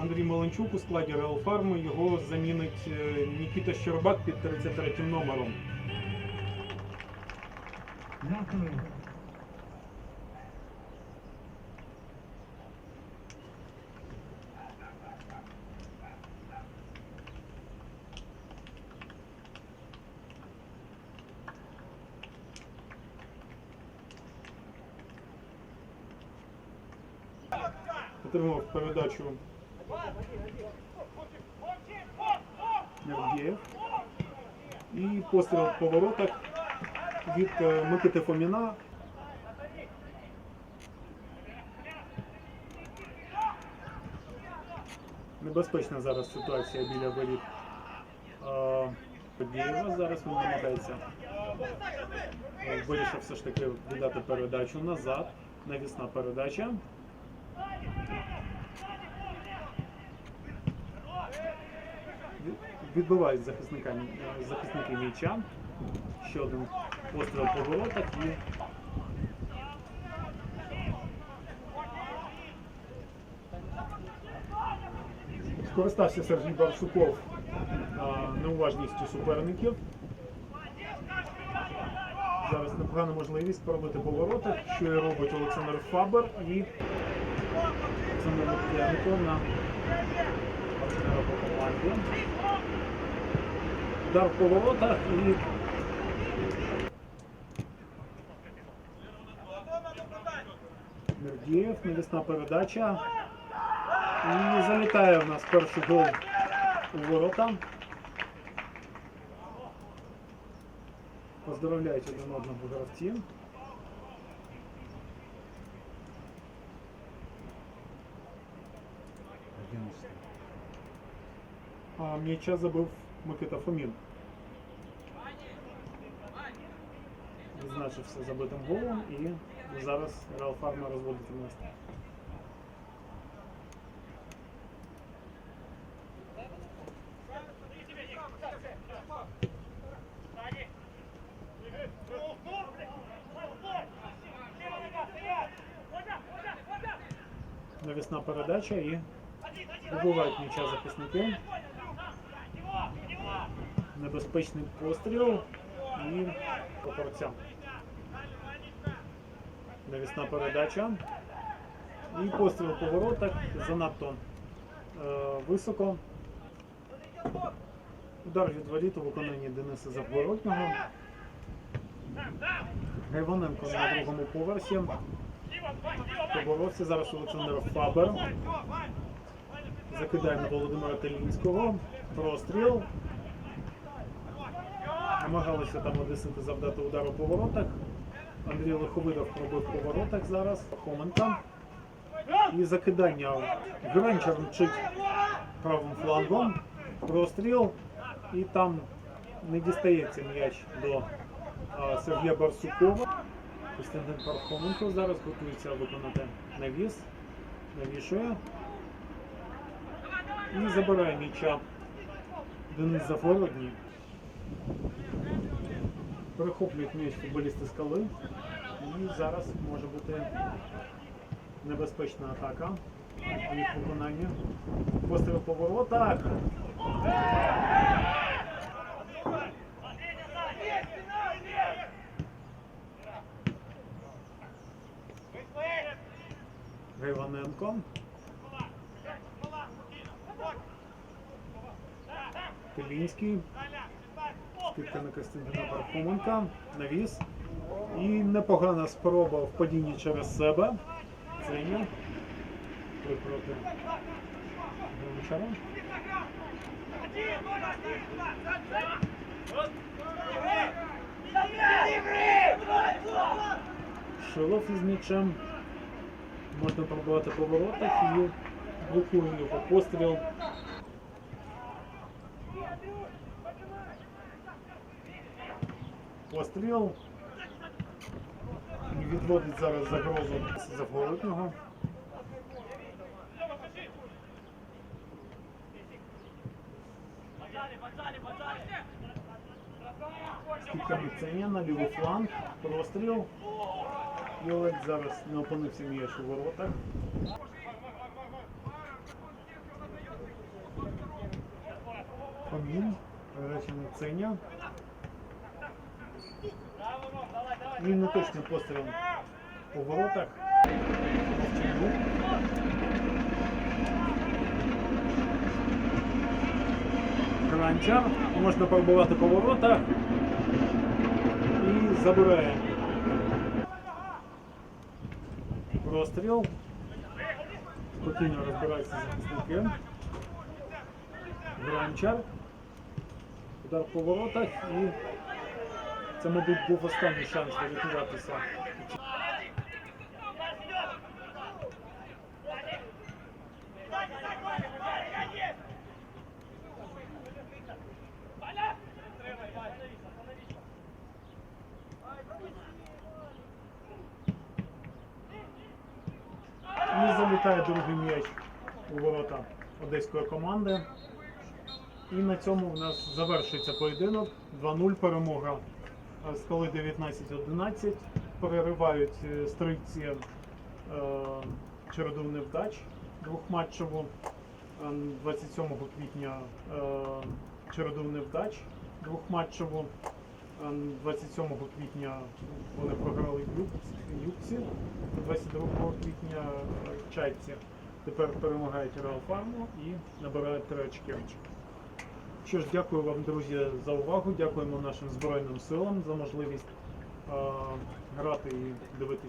Андрій Маленчук у складі Реал Фарми. Його замінить е, Нікіта Щербак під 33 номером. Дякую. Отримав передачу Нергієв. І постріл в поворотах від е, Микити Фоміна. Небезпечна зараз ситуація біля воріт. Подієва зараз він намагається. Вирішив все ж таки віддати передачу назад. Навісна передача. Відбивають захисника, е, захисники м'яча. Ще один постріл по воротах і скористався Сергій Барсуков а, неуважністю суперників. Зараз непогана можливість пробити по воротах, що і робить Олександр Фабер і Олександр Лук'яненко на команді. Удар по воротах і Мердієв, навісна передача. І залітає в нас перший гол у ворота. Поздравляють один одного гравці. А м'яча забив Микита Фомін. Відзначився забитим голом і зараз Реал Фарма розводить місце. Навісна передача і вибивають м'яча захисники. Небезпечний постріл і покорця. Навісна передача. І постріл по занадто е, високо. Удар від воріт у виконанні Дениса Завгороднього. Гайваненко на другому поверсі. Поборовся зараз Олександр Фабер. Закидає на Володимира Телінського. Простріл. Намагалися там одесити завдати удару по воротах. Андрій Лиховидов пробив по воротах зараз. Хоменка. І закидання. Гранчар мчить правим флангом. Простріл. І там не дістається м'яч до Сергія Барсукова. Костянтин Пархоменко зараз готується виконати навіс. Навішує. І забирає м'яча Денис Завородній. Перехоплюють м'яч футболісти скали. І зараз може бути небезпечна атака у їх виконанні. Постріл по воротах. Гайваненко. Пилінський. На Костянтина Пархоменка. Навіс. І непогана спроба в падінні через себе. Ценя. Той проти Громчара. Шилов із м'ячем. Можна пробувати по воротах і блокує його постріл. Постріл. Відводить зараз загрозу Міценя на лівий фланг, простріл. І Олег зараз не опинився м'яч у воротах. Фомін, передача на Ценя. І неточний постріл у воротах. Мовчанюк. Гранчар. Можна пробувати по воротах. І забирає. Простріл. Спокійно розбираються захисники. Гранчар. Удар по воротах і це, мабуть, був останній шанс врятуватися. І залітає другий м'яч у ворота одеської команди. І на цьому в нас завершується поєдинок. 2-0 перемога скали 19-11. Переривають е, стрільці е, череду невдач двохматчеву. Е, 27 квітня е, череду невдач двохматчеву. Е, 27 квітня вони програли Юбці, 22 квітня е, Чайці. Тепер перемагають Реал Фарму і набирають три очки. Що ж, дякую вам, друзі, за увагу. Дякуємо нашим Збройним силам за можливість грати і дивитися.